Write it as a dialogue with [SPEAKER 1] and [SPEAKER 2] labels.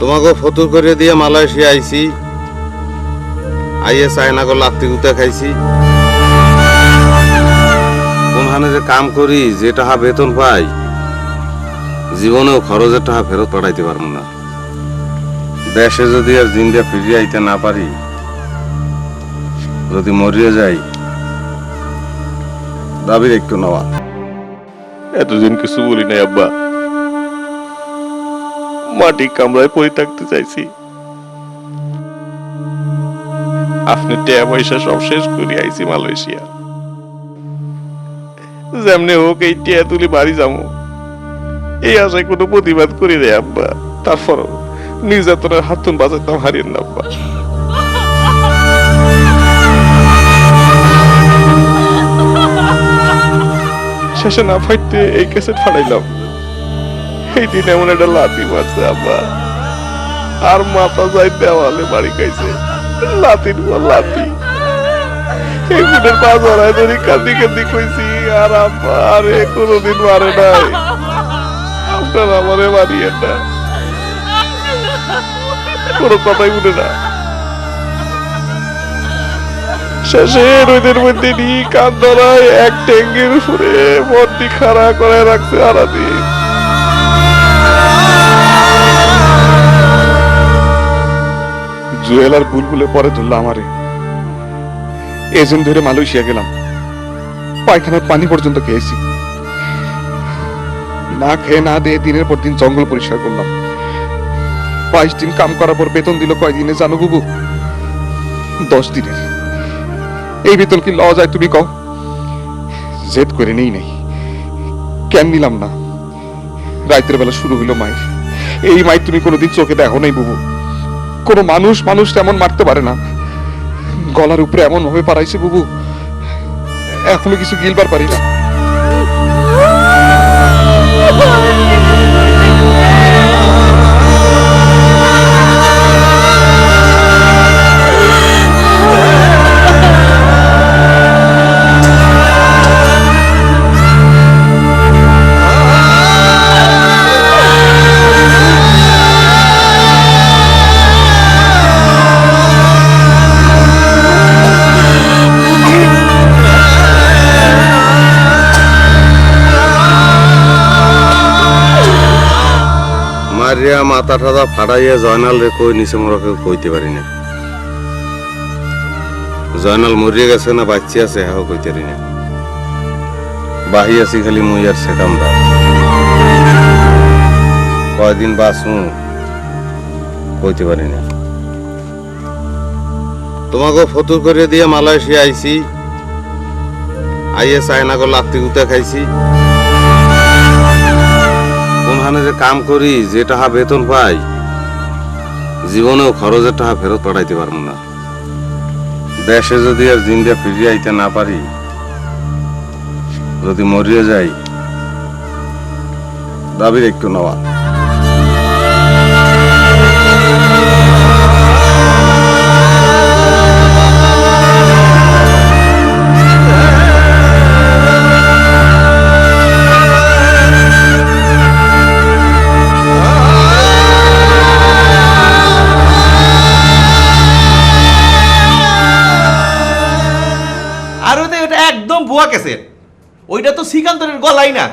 [SPEAKER 1] তোমাকে ফতুর করে দিয়ে মালয়েশিয়া আইছি। আইয়ে চায়না গো লাত্তি গুতা খাইছি। কোনখানে যে কাম করি, যে টাকা বেতন পাই, জীবনেও খরচের টাকা ফেরত পাঠাইতে পারব না। দেশে যদি আর জিন্দা ফিরিয়ে আইতে না পারি, যদি মরিয়ে যাই দাবির একটু নেওয়া
[SPEAKER 2] এতদিন কিছু বলি নাই, আব্বা। মাটি কামড়ায় পড়ে থাকতে চাইছি। আপনি টেয়া পয়সা সব শেষ করে আইছি মালয়েশিয়া। যেমনি হোক এই টিয়া তুলি বাড়ি যাব। এই আশায় কোনো প্রতিবাদ করি রে আব্বা। তারপরও নির্যাতনের হাতুন বাজাইতাম হারিয়ে না আব্বা। শেষে না ফাইতে এই ক্যাসেট ফাটাইলাম। এই দিন এমন একটা লাথি মারছে আব্বা। আর মাথা যাই দেওয়ালে বাড়ি খাইছে। লাতির পর এই বুনের পা জড়ায় ধরি কান্দি কান্দি কইছি, আর আব্বা আরে কোনোদিন মারে নাই। আপনার আমারে মারিয়ে না কোনো কথাই উঠে না। শেষে রোদের মধ্যে নি কান ধরায় এক ট্যাঙ্গের উপরে মন্দি খাড়া করে রাখছে আরাদি জুয়েল আর বুলবুলে পরে ধরলো আমারে। এজেন্ট ধরে মালয়েশিয়া গেলাম। পায়খানার পানি পর্যন্ত খেয়েছি। না খেয়ে না দিয়ে দিনের পর দিন জঙ্গল পরিষ্কার করলাম। বাইশ দিন কাম করার পর বেতন দিল কয়দিনে জানো বুবু? দশ দিনের। এই বেতন কি লওয়া যায় তুমি কও? জেদ করে নেই নেই। কেন নিলাম না? রাতের বেলা শুরু হইল মায়ের। এই মায়ের তুমি কোনোদিন চোখে দেখো নাই বুবু। কোনো মানুষ মানুষ তেমন মারতে পারে না। গলার উপরে এমন ভাবে পারাইছে বুবু, এখনও কিছু গিলবার পারি না।
[SPEAKER 1] মারিয়া মাথা টাথা ফাটাইয়া জয়নাল রে কই নিচে মোরকে কইতে পারি না জয়নাল মরিয়ে গেছে না বাচ্চা আছে হ্যাঁ কইতে পারি না বাহি আছি খালি মুই আর সেকামদা কয়দিন বাঁচু, কইতে পারি না তোমাকে ফতুর করে দিয়ে মালয়েশিয়া আইছি। আইয়ে চায়না গো লাত্তি গুতা খাইছি। কোনখানে যে কাম করি, যে টাকা বেতন পাই, জীবনেও খরচের টাকা ফেরত পাঠাইতে পারব না। দেশে যদি আর জিন্দা ফিরিয়ে আইতে না পারি, যদি মরিয়ে যাই, দাবির একটু নেওয়া।
[SPEAKER 3] ভুয়া কেসের ওইটা তো শ্রীকান্তরের গলাই না।